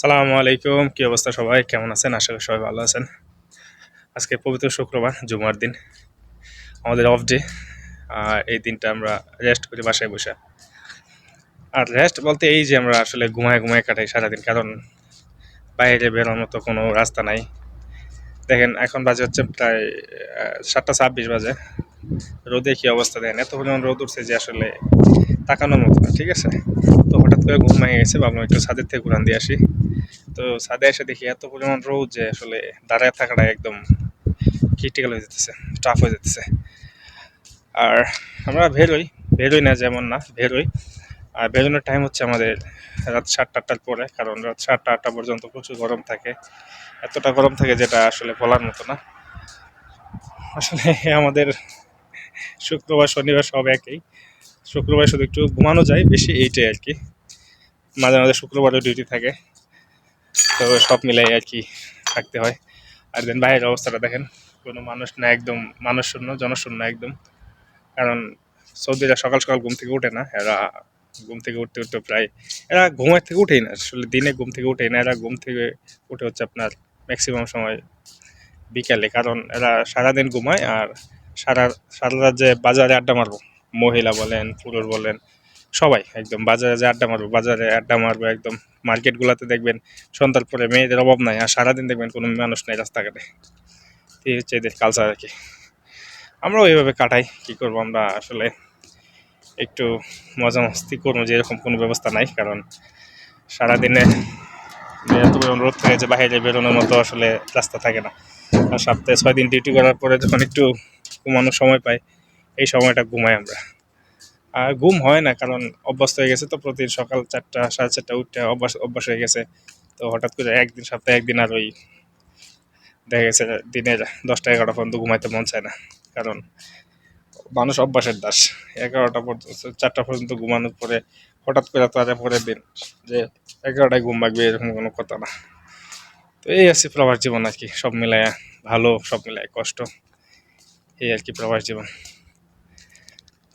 সালামু আলাইকুম, কি অবস্থা সবাই? কেমন আছেন? আশা করি সবাই ভালো আছেন। আজকে পবিত্র শুক্রবার, জুমার দিন। আমাদের অফ ডে আর এই দিনটা আমরা রেস্ট করি বাসায় বসে। আর রেস্ট বলতে এই যে আমরা আসলে ঘুমায় ঘুমায় কাটাই সারাদিন, কারণ বাইরে বেরোনোর মতো কোনো রাস্তা নাই। দেখেন, এখন বাজে হচ্ছে প্রায় সাতটা ছাব্বিশ বাজে। রোদে কি অবস্থা দেন এত পরিমাণ রোদ উঠছে যে আসলে তাকানোর মতো না, ঠিক আছে? তো হঠাৎ করে ঘুম ভেঙে গেছে, ভাবলাম একটু ছাদের থেকে ঘুরান দিয়ে আসি। তো ছাদে এসে দেখি এত পরিমাণ রোদ যে আসলে দাঁড়ায় থাকাটা একদম ক্রিটিক্যাল হয়ে যেতেছে টাফ হয়ে যেতেছে। আর আমরা বেরোই বেরোই না যেমন না, বেরোই। আর বেরোনোর টাইম হচ্ছে আমাদের রাত সাতটা আটটার পরে, কারণ রাত সাতটা আটটা পর্যন্ত প্রচুর গরম থাকে। এতটা গরম থাকে যেটা আসলে বলার মতো না। আসলে আমাদের শুক্রবার, শনিবার সব একই। শুক্রবার শুধু একটু ঘুমানো যায়, বেশি এইটাই আর কি। মাঝে মাঝে শুক্রবারও ডিউটি থাকে। তো সব মিলাই আর কি থাকতে হয়। আর দেন বাইরের অবস্থাটা দেখেন, কোনো মানুষ না একদম, মানুষ শূন্য, জনশূন্য একদম। কারণ সৌদিরা সকাল সকাল ঘুম থেকে ওঠে না, এরা ঘুম থেকে উঠতে উঠতে প্রায়, এরা ঘুমের থেকে উঠেই না, আসলে দিনে ঘুম থেকে উঠেই না, এরা ঘুম থেকে উঠে হচ্ছে আপনার ম্যাক্সিমাম সময় বিকালে। কারণ এরা সারাদিন ঘুমায় আর সারা সারা রাত যে বাজারে আড্ডা মারবো, মহিলা বলেন, পুরুষ বলেন সবাই একদম বাজারে যে আড্ডা মারবো, বাজারে আড্ডা মারবো একদম। মার্কেটগুলোতে দেখবেন সন্ধ্যার পরে মেয়েদের অভাব নাই, আর সারাদিন দেখবেন কোনো মানুষ নাই রাস্তাঘাটে। এই হচ্ছে এদের কালচার আর কি। আমরাও এইভাবে কাটাই, কি করব আমরা আসলে একটু মজা মস্তি করব, যে এরকম কোনো ব্যবস্থা নাই, কারণ সারাদিনে এত রোদ থাকে যে বাইরে বেরোনোর মতো আসলে রাস্তা থাকে না। আর সপ্তাহে ছয় দিন ডিউটি করার পরে যখন একটু ঘুমানোর সময় পাই, এই সময়টা ঘুমাই আমরা। আর ঘুম হয় না, কারণ অভ্যস্ত হয়ে গেছে তো প্রতিদিন সকাল চারটা, সাড়ে চারটা উঠতে অভ্যাস অভ্যাস হয়ে গেছে। তো হঠাৎ করে একদিন, সপ্তাহে একদিন আর ওই দেখা গেছে দিনের দশটা এগারোটা পর্যন্ত ঘুমাইতে মন চায় না, কারণ মানুষ অভ্যাসের দাস। এগারোটা পর্যন্ত, চারটা পর্যন্ত ঘুমানোর পরে হঠাৎ করে তারা পরের দিন যে এগারোটায় ঘুম ভাগবে এরকম কোনো কথা না। তো এই আছে প্রবাস জীবন আর কি, সব মিলায় ভালো, সব মিলায় কষ্ট। এই আর কি প্রবাস জীবন।